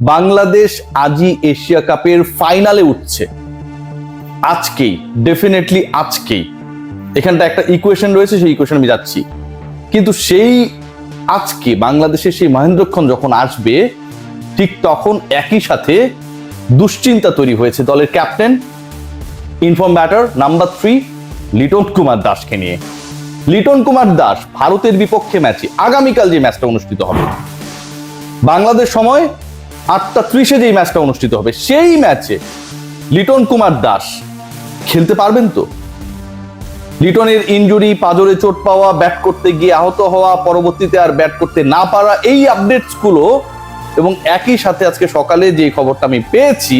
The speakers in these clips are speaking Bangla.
বাংলাদেশ আজই এশিয়া কাপের ফাইনালে উঠছে। আজকেই ডেফিনেটলি আজকেই। এখানটা একটা ইকুয়েশন রয়েছে, সেই ইকুয়েশন আমি যাচ্ছি। কিন্তু সেই আজকে বাংলাদেশের সেই মহেন্দ্রক্ষণ যখন আসবে, ঠিক তখন একই সাথে দুশ্চিন্তা তৈরি হয়েছে দলের captain in form batter number three Liton Kumar দাসকে নিয়ে। লিটন কুমার দাস ভারতের বিপক্ষে ম্যাচে আগামীকাল যে ম্যাচটা অনুষ্ঠিত হবে। বাংলাদেশ সময় আটটা ত্রিশে যেই ম্যাচটা অনুষ্ঠিত হবে, সেই ম্যাচে লিটন কুমার দাস খেলতে পারবেন তো? লিটনের ইনজুরি, পাজরে চোট পাওয়া, ব্যাট করতে গিয়ে আহত হওয়া, পরবর্তীতে আর ব্যাট করতে না পারা, এই আপডেটসগুলো এবং একই সাথে আজকে সকালে যে খবরটা আমি পেয়েছি,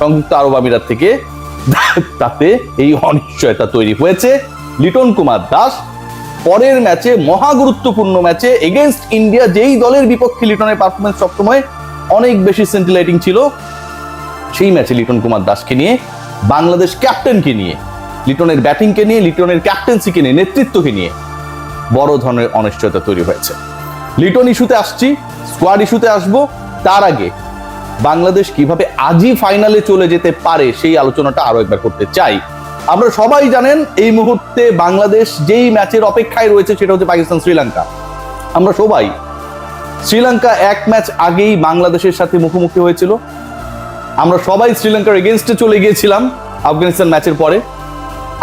সংযুক্ত আরব আমিরাত থেকে, তাতে এই অনিশ্চয়তা তৈরি হয়েছে। লিটন কুমার দাস পরের ম্যাচে, মহা গুরুত্বপূর্ণ ম্যাচে এগেনস্ট ইন্ডিয়া যেই দলের বিপক্ষে লিটনের পারফরমেন্স সবসময় অনেক বেশি সেন্টিলাইটিং ছিল। সেই ম্যাচে লিটন কুমার দাসকে নিয়ে, বাংলাদেশ ক্যাপ্টেনকে নিয়ে, লিটনের ব্যাটিংকে নিয়ে, লিটনের ক্যাপ্টেন্সিকে নিয়ে, নেতৃত্বকে নিয়ে বড় ধরনের অনিশ্চয়তা তৈরি হয়েছে। লিটন ইস্যুতে আসছি স্কোয়াড ইস্যুতে আসব। তার আগে বাংলাদেশ কীভাবে আজই ফাইনালে চলে যেতে পারে সেই আলোচনাটা আরও একবার করতে চাই। আমরা সবাই জানেন, এই মুহূর্তে বাংলাদেশ যেই ম্যাচের অপেক্ষায় রয়েছে সেটা হচ্ছে পাকিস্তান শ্রীলঙ্কা আমরা সবাই শ্রীলঙ্কা এক ম্যাচ আগেই বাংলাদেশের সাথে মুখোমুখি হয়েছিল। আমরা সবাই শ্রীলঙ্কার এগেনস্টে চলে গিয়েছিলাম আফগানিস্তান ম্যাচের পরে।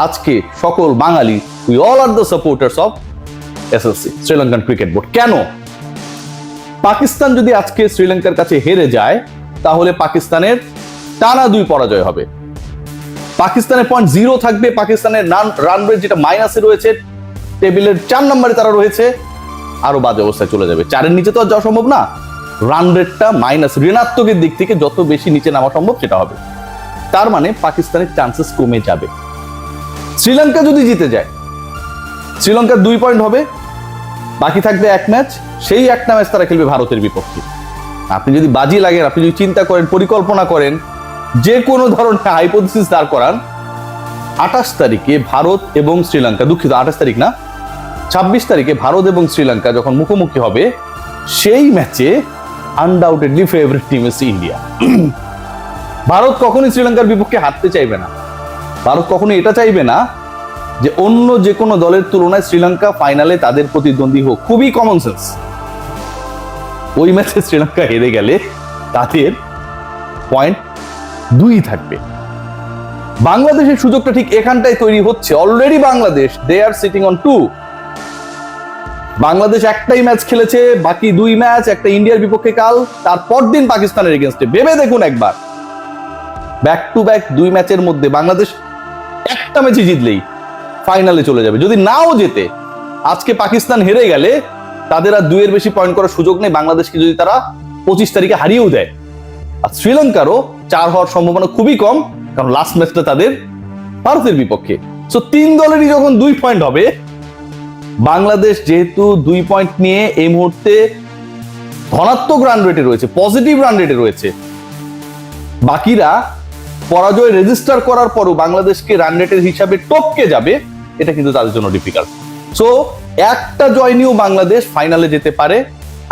আজকে সকল বাঙালি we all are the supporters of SSC Sri Lankan cricket board কেন? পাকিস্তান যদি আজকে শ্রীলঙ্কার কাছে হেরে যায়, তাহলে পাকিস্তানের টানা দুই পরাজয় হবে। পাকিস্তানের পয়েন্ট জিরো থাকবে, পাকিস্তানের রান রেট যেটা মাইনাসে রয়েছে টেবিলের চার নম্বরে তারা রয়েছে। আরও বাজে অবস্থায় চলে যাবে। চারের নিচে তো আর যাওয়া সম্ভব না। রান রেটটা মাইনাস ঋণাত্মকের দিক থেকে যত বেশি নিচে নামা সম্ভব সেটা হবে। তার মানে পাকিস্তানের চান্সেস কমে যাবে। শ্রীলঙ্কা যদি জিতে যায়, শ্রীলঙ্কার দুই পয়েন্ট হবে। বাকি থাকবে এক ম্যাচ সেই একটা ম্যাচ তারা খেলবে ভারতের বিপক্ষে। আপনি যদি বাজি লাগেন, আপনি যদি চিন্তা করেন, পরিকল্পনা করেন, যে কোনো ধরনের হাইপোথিসিস দাঁড় করান, আঠাশ তারিখে ভারত এবং শ্রীলঙ্কা, দুঃখিত, আঠাশ তারিখ না ছাব্বিশ তারিখে ভারত এবং শ্রীলঙ্কা যখন মুখোমুখি হবে, সেই ম্যাচে আনডাউটেডলি ফেভারিট টিম হচ্ছে ইন্ডিয়া ভারত কখনোই শ্রীলঙ্কার বিপক্ষে হারতে চাইবে না। ভারত কখনো এটা চাইবে না যে অন্য যে কোনো দলের তুলনায় শ্রীলঙ্কা ফাইনালে তাদের প্রতিদ্বন্দ্বী হোক। খুবই কমন সেন্স ওই ম্যাচে শ্রীলঙ্কা হেরে গেলে তাদের পয়েন্ট দুই থাকবে। বাংলাদেশের সুযোগটা ঠিক এখানটাই তৈরি হচ্ছে। Already Bangladesh they are sitting on two Bangladesh একটাই ম্যাচ খেলেছে, বাকি দুই ম্যাচ, একটা ইন্ডিয়ার বিপক্ষে কাল, তারপর দিন পাকিস্তানের এগেনস্টে ভেবে দেখুন একবার। ব্যাক টু ব্যাক দুই ম্যাচের মধ্যে বাংলাদেশ একটা ম্যাচই জিতলেই ফাইনালে চলে যাবে। যদি নাও যেতে আজকে পাকিস্তান হেরে গেলে তাদের আর দুইয়ের বেশি পয়েন্ট করার সুযোগ নেই। বাংলাদেশকে যদি তারা পঁচিশ তারিখে হারিয়েও দেয়। আর শ্রীলঙ্কারও চার হওয়ার সম্ভাবনা খুবই কম, কারণ লাস্ট ম্যাচটা তাদের ভারতের বিপক্ষে। সো তিন দলেরই যখন দুই পয়েন্ট হবে বাংলাদেশ যেহেতু দুই পয়েন্ট নিয়ে এই মুহূর্তে ধনাত্মক রান রেটে রয়েছে পজিটিভ রান রেটে রয়েছে। বাকিরা পরাজয় রেজিস্টার করার পরও বাংলাদেশকে রান রেটের হিসাবে টপকে যাবে, এটা কিন্তু তাদের জন্য ডিফিকাল্ট সো একটা জয় নিয়েও বাংলাদেশ ফাইনালে যেতে পারে।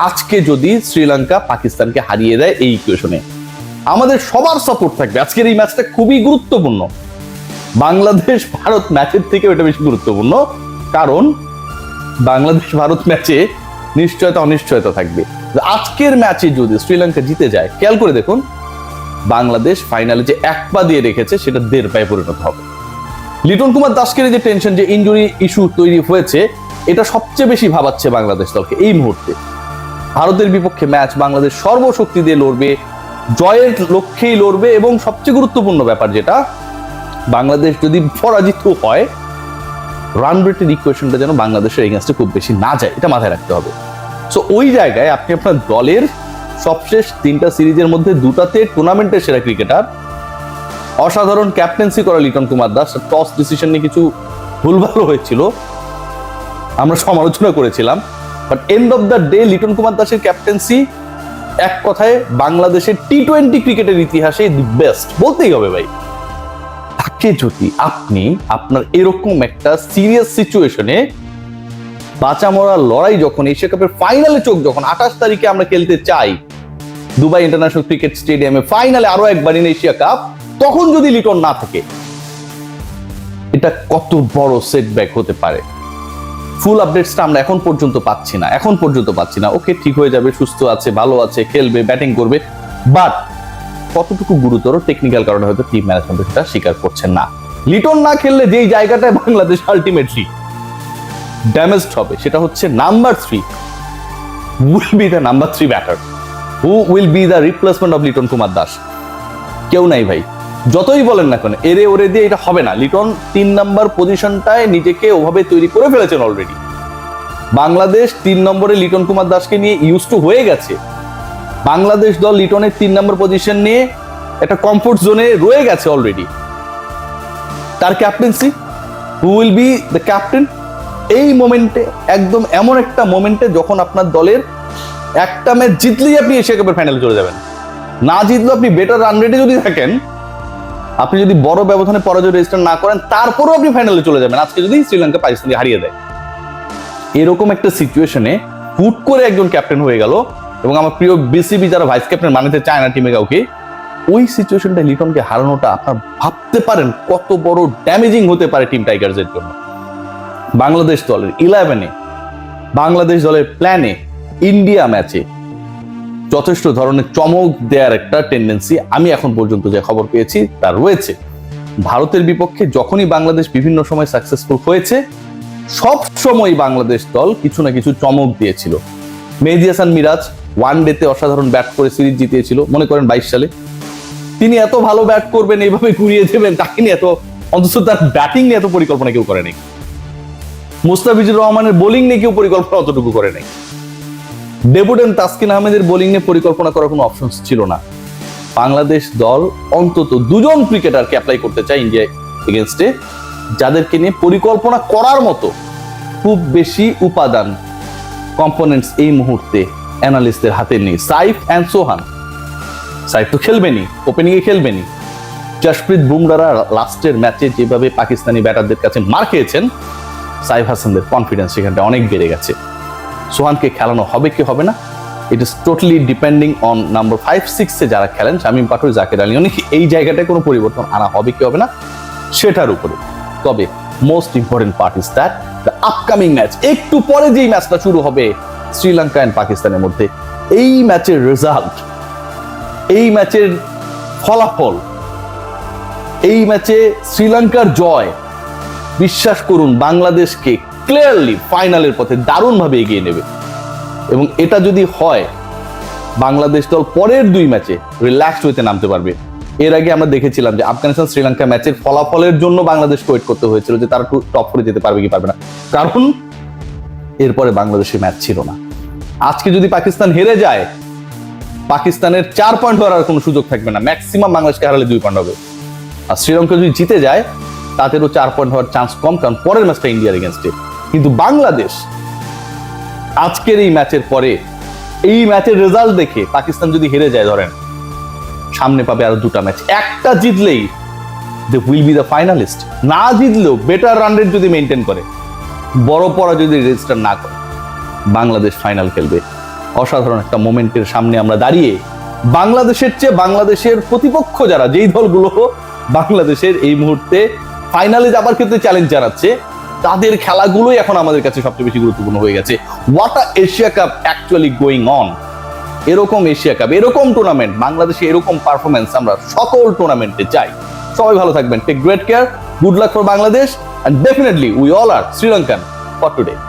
আজকে যদি শ্রীলঙ্কা পাকিস্তানকে হারিয়ে দেয় এই ইকুয়েশনে আমাদের সবার সাপোর্ট থাকবে। আজকের এই ম্যাচটা খুবই গুরুত্বপূর্ণ। বাংলাদেশ ভারত ম্যাচের থেকে এটা বেশি গুরুত্বপূর্ণ। কারণ বাংলাদেশ ভারত ম্যাচে নিশ্চয়তা, অনিশ্চয়তা থাকবে। আজকের ম্যাচে যদি শ্রীলঙ্কা জিতে যায়, খেয়াল করে দেখুন, বাংলাদেশ ফাইনালে যে এক পা দিয়ে রেখেছে, সেটা দেড় পায়ে পরিণত হবে। লিটন কুমার দাসকের যে টেনশন, যে ইঞ্জুরি ইস্যু তৈরি হয়েছে, এটা সবচেয়ে বেশি ভাবাচ্ছে বাংলাদেশ দলকে এই মুহূর্তে। ভারতের বিপক্ষে ম্যাচ বাংলাদেশ সর্বশক্তি দিয়ে লড়বে, জয়ের লক্ষ্যেই লড়বে, এবং সবচেয়ে গুরুত্বপূর্ণ ব্যাপার যেটা, বাংলাদেশ যদি পরাজিত হয় রান রেটের ইকুয়েশনটা যেন বাংলাদেশের এগেনস্টে খুব বেশি না যায়, এটা মাথায় রাখতে হবে। সো ওই জায়গায় আপনি আপনার দলের সবশেষ তিনটা সিরিজের মধ্যে দুটাতে টুর্নামেন্টের সেরা ক্রিকেটার অসাধারণ ক্যাপ্টেন্সি করা লিটন কুমার দাস টস ডিসিশন নিয়ে কিছু ভুলভাল হয়েছিল, আমরা সমালোচনা করেছিলাম। But end of the day Liton Kumar দাসের ক্যাপ্টেন্সি এক কথায় বাংলাদেশের টি টোয়েন্টি ক্রিকেটের ইতিহাসে দি বেস্ট বলতেই হবে ভাই। তাকে যদি আপনি আপনার এরকম একটা সিরিয়াস সিচুয়েশনে বাঁচা মরার লড়াই যখন, এশিয়া কাপের ফাইনালে চোখ যখন, আঠাশ তারিখে আমরা খেলতে চাই, দুবাই ইন্টারন্যাশনাল ক্রিকেট স্টেডিয়ামে ফাইনালে আরও একবার ইন এশিয়া কাপ তখন যদি লিটন না থাকে, এটা কত বড় সেটব্যাক হতে পারে। ফুল আপডেটসটা আমরা এখন পর্যন্ত পাচ্ছি না, এখন পর্যন্ত পাচ্ছি না। ওকে, ঠিক হয়ে যাবে, সুস্থ আছে, ভালো আছে, খেলবে ব্যাটিং করবে বাট কতটুকু গুরুতর টেকনিক্যাল কারণে হয়তো টিম ম্যানেজমেন্ট সেটা স্বীকার করছেন না। লিটন না খেললে যেই জায়গাটায় বাংলাদেশ আলটিমেটলি ড্যামেজড হবে, সেটা হচ্ছে number three will be the number three batter who will be the replacement of Liton Kumar Das? কেউ নাই ভাই। যতই বলেন না কেন, এরে ওরে দিয়ে এটা হবে না। লিটন তিন নাম্বার পজিশনটায় নিজেকে ওভাবে তৈরি করে ফেলেছেন অলরেডি বাংলাদেশ তিন নম্বরে লিটন কুমার দাসকে নিয়ে ইউজ টু হয়ে গেছে। বাংলাদেশ দল লিটনের তিন নম্বর পজিশন নিয়ে একটা কমফোর্ট জোনে রয়ে গেছে অলরেডি তার captaincy who will be the captain এই মোমেন্টে একদম এমন একটা মোমেন্টে যখন আপনার দলের একটা ম্যাচ জিতলেই আপনি এশিয়া কাপের ফাইনালে চলে যাবেন। না জিতলেও আপনি বেটার রান রেটে যদি থাকেন, আপনি যদি বড় ব্যবধানে পরাজয় রেজিস্টার না করেন, তারপরেও আপনি ফাইনালে চলে যাবেন। আজকে যদি শ্রীলঙ্কা পাকিস্তানকে হারিয়ে দেয়। এরকম একটা সিচুয়েশনে হুট করে একজন ক্যাপ্টেন হয়ে গেল। এবং আমার প্রিয় বিসিবি যারা ভাইস ক্যাপ্টেন মানাতে চায় না টিমে কাউকে, ওই সিচুয়েশনটা লিটনকে হারানোটা আপনার ভাবতে পারেন কত বড় ড্যামেজিং হতে পারে টিম টাইগার্সের জন্য। বাংলাদেশ দলের ইলেভেনে বাংলাদেশ দলের প্ল্যানে ইন্ডিয়া ম্যাচে যথেষ্ট ধরনের চমক দেওয়ার একটা টেন্ডেন্সি আমি এখন পর্যন্ত যে খবর পেয়েছি তা রয়েছে। ভারতের বিপক্ষে যখনই বাংলাদেশ বিভিন্ন সময় সাকসেসফুল হয়েছে সব সময় বাংলাদেশ দল কিছু না কিছু চমক দিয়েছিল। মেহেদি হাসান মিরাজ ওয়ান ডেতে অসাধারণ ব্যাট করে সিরিজ জিতিয়েছিল, মনে করেন বাইশ সালে। তিনি এত ভালো ব্যাট করবেন, এইভাবে ঘুরিয়ে দেবেন, তাকে নিয়ে এত, অন্তত তার ব্যাটিং নিয়ে এত পরিকল্পনা কেউ করে নাই। মুস্তাফিজুর রহমানের বোলিং নিয়ে কেউ পরিকল্পনা অতটুকু করে নাই। ডেবুডেন তাসকিন আহমেদের বোলিং নিয়ে পরিকল্পনা করার কোনো অপশন ছিল না। বাংলাদেশ দল অন্তত দুজন ক্রিকেটারকে অ্যাপ্লাই করতে চায় ইন্ডিয়া এগেনস্টে যাদেরকে নিয়ে পরিকল্পনা করার মতো খুব বেশি উপাদান কম্পোনেন্টস এই মুহূর্তে অ্যানালিস্টদের হাতে নেই। সাইফ অ্যান্ড সোহান। সাইফ তো খেলবেনি ওপেনিং এ খেলবেনি জশপ্রীত বুমরারা লাস্টের ম্যাচে যেভাবে পাকিস্তানি ব্যাটারদের কাছে মার খেয়েছেন, সাইফ হাসানদের কনফিডেন্স সেখানটা অনেক বেড়ে গেছে। সোহানকে খেলানো হবে কি হবে না? It is totally depending on number five সিক্সে যারা খেলেন, শামিম পাঠক জাকের আলী অনেক, এই জায়গাটায় কোনো পরিবর্তন আনা হবে কি হবে না? সেটার উপরে। তবে most important part is that the upcoming match একটু পরে যেই ম্যাচটা শুরু হবে শ্রীলঙ্কা অ্যান্ড পাকিস্তানের মধ্যে। এই ম্যাচের রেজাল্ট এই ম্যাচের ফলাফল, এই ম্যাচে শ্রীলঙ্কার জয়, বিশ্বাস করুন, বাংলাদেশকে ক্লিয়ারলি ফাইনালের পথে দারুণভাবে এগিয়ে নেবে। এবং এটা যদি হয়, বাংলাদেশ দল পরের দুই ম্যাচে রিল্যাক্সড হইতে নামতে পারবে। এর আগে আমরা দেখেছিলাম যে আফগানিস্তান শ্রীলঙ্কা ম্যাচের ফলাফলের জন্য বাংলাদেশকে ওয়েট করতে হয়েছিল যে তারা টপ করে যেতে পারবে কি পারবে না। কারণ এরপরে বাংলাদেশের ম্যাচ ছিল না। আজকে যদি পাকিস্তান হেরে যায়, পাকিস্তানের চার পয়েন্ট হওয়ার কোনো সুযোগ থাকবে না। ম্যাক্সিমাম বাংলাদেশকে হারালে দুই পয়েন্ট হবে। আর শ্রীলঙ্কা যদি জিতে যায়, তাদেরও চার পয়েন্ট হওয়ার চান্স কম, কারণ পরের ম্যাচটা ইন্ডিয়ার এগেনস্টে কিন্তু বাংলাদেশ আজকের এই ম্যাচের পরে, এই ম্যাচের রেজাল্ট দেখে পাকিস্তান যদি হেরে যায়, ধরেন, সামনে পাবে আরও দুটা ম্যাচ একটা জিতলেই they will be the finalist না জিতলেও বেটার রান রেট যদি মেনটেন করে বড় পড়া যদি রেজিস্টার না করে বাংলাদেশ ফাইনাল খেলবে। অসাধারণ একটা মোমেন্টের সামনে আমরা দাঁড়িয়ে বাংলাদেশের চেয়ে বাংলাদেশের প্রতিপক্ষ যারা, যেই দলগুলো বাংলাদেশের এই মুহূর্তে ফাইনালে যাবার ক্ষেত্রে চ্যালেঞ্জ জানাচ্ছে, তাদের খেলাগুলোই এখন আমাদের কাছে সবচেয়ে বেশি গুরুত্বপূর্ণ হয়ে গেছে। What a Asia cup actually going on এরকম এশিয়া কাপ এরকম টুর্নামেন্ট বাংলাদেশে এরকম পারফরমেন্স আমরা সকল টুর্নামেন্টে চাই। সবাই ভালো থাকবেন। Take great care good luck for Bangladesh And definitely, we all are Sri Lankan for today.